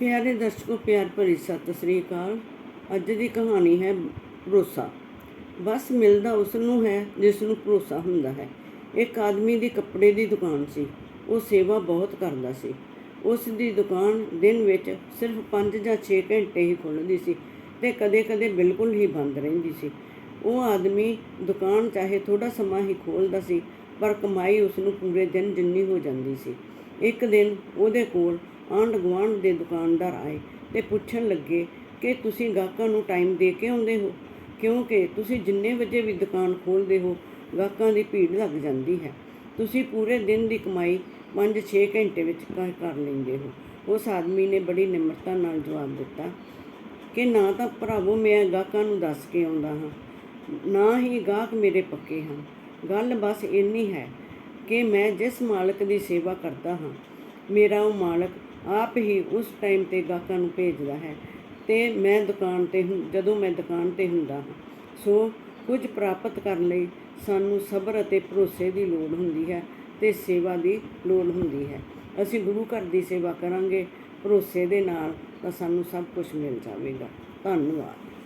ਪਿਆਰੇ ਦਰਸ਼ਕੋ, ਪਿਆਰ ਭਰੀ ਸਤਿ ਸ੍ਰੀ ਅਕਾਲ। ਅੱਜ ਦੀ ਕਹਾਣੀ ਹੈ ਭਰੋਸਾ। ਬਸ ਮਿਲਦਾ ਉਸ ਨੂੰ ਹੈ ਜਿਸ ਨੂੰ ਭਰੋਸਾ ਹੁੰਦਾ ਹੈ। ਇੱਕ ਆਦਮੀ ਦੀ ਕੱਪੜੇ ਦੀ ਦੁਕਾਨ ਸੀ। ਉਹ ਸੇਵਾ ਬਹੁਤ ਕਰਦਾ ਸੀ। ਉਸ ਦੀ ਦੁਕਾਨ ਦਿਨ ਵਿੱਚ ਸਿਰਫ 5 ਜਾਂ 6 ਘੰਟੇ ਹੀ ਖੁੱਲ੍ਹਦੀ ਸੀ ਤੇ ਕਦੇ-ਕਦੇ ਬਿਲਕੁਲ ਹੀ ਬੰਦ ਰਹਿੰਦੀ ਸੀ। ਉਹ ਆਦਮੀ ਦੁਕਾਨ ਚਾਹੇ ਥੋੜਾ ਸਮਾਂ ਹੀ ਖੋਲਦਾ ਸੀ, ਪਰ ਕਮਾਈ ਉਸ ਨੂੰ ਪੂਰੇ ਦਿਨ ਜਿੰਨੀ ਹੋ ਜਾਂਦੀ ਸੀ। ਇੱਕ ਦਿਨ ਉਹਦੇ ਕੋਲ ਆਂਢ ਗੁਆਂਢ ਦੇ ਦੁਕਾਨਦਾਰ ਆਏ ਤੇ ਪੁੱਛਣ ਲੱਗੇ ਕਿ ਤੁਸੀਂ ਗਾਹਕਾਂ ਨੂੰ ਟਾਈਮ ਦੇ ਕੇ ਆਉਂਦੇ ਹੋ? ਕਿਉਂਕਿ ਤੁਸੀਂ ਜਿੰਨੇ ਵਜੇ ਵੀ ਦੁਕਾਨ ਖੋਲ੍ਹਦੇ ਹੋ, ਗਾਹਕਾਂ ਦੀ ਭੀੜ ਲੱਗ ਜਾਂਦੀ ਹੈ। ਤੁਸੀਂ ਪੂਰੇ ਦਿਨ ਦੀ ਕਮਾਈ 5-6 ਘੰਟੇ ਵਿੱਚ ਕ- ਕਰ ਲੈਂਦੇ ਹੋ। ਉਸ ਆਦਮੀ ਨੇ ਬੜੀ ਨਿਮਰਤਾ ਨਾਲ ਜਵਾਬ ਦਿੱਤਾ ਕਿ ਨਾ ਤਾਂ ਭਰਾਵੋ, ਮੈਂ ਗਾਹਕਾਂ ਨੂੰ ਦੱਸ ਕੇ ਆਉਂਦਾ ਹਾਂ। ਨਾ ਹੀ ਗਾਹਕ ਮੇਰੇ ਪੱਕੇ ਹਨ। ਗੱਲ ਬਸ ਇੰਨੀ ਹੈ ਕਿ ਮੈਂ ਜਿਸ ਮਾਲਕ ਦੀ ਸੇਵਾ ਕਰਦਾ ਹਾਂ, ਮੇਰਾ ਉਹ ਮਾਲਕ ਆਪ ਹੀ ਉਸ ਟਾਈਮ ਤੇ ਗਾਹਕਾਂ ਨੂੰ ਭੇਜਦਾ ਹੈ ਤੇ ਮੈਂ ਦੁਕਾਨ ਤੇ ਹੁੰ- ਜਦੋਂ ਮੈਂ ਦੁਕਾਨ ਤੇ ਹੁੰਦਾ ਹਾਂ, ਸੋ ਕੁਝ ਪ੍ਰਾਪਤ ਕਰਨ ਲਈ ਸਾਨੂੰ ਸਬਰ ਅਤੇ ਭਰੋਸੇ ਦੀ ਲੋੜ ਹੁੰਦੀ ਹੈ ਤੇ ਸੇਵਾ ਦੀ ਲੋੜ ਹੁੰਦੀ ਹੈ। ਅਸੀਂ ਗੁਰੂ ਘਰ ਦੀ ਸੇਵਾ ਕਰਾਂਗੇ, ਭਰੋਸੇ ਦੇ ਨਾਲ ਤਾਂ ਸਾਨੂੰ ਸਭ ਕੁਝ ਮਿਲ ਜਾਵੇਗਾ। ਧੰਨਵਾਦ।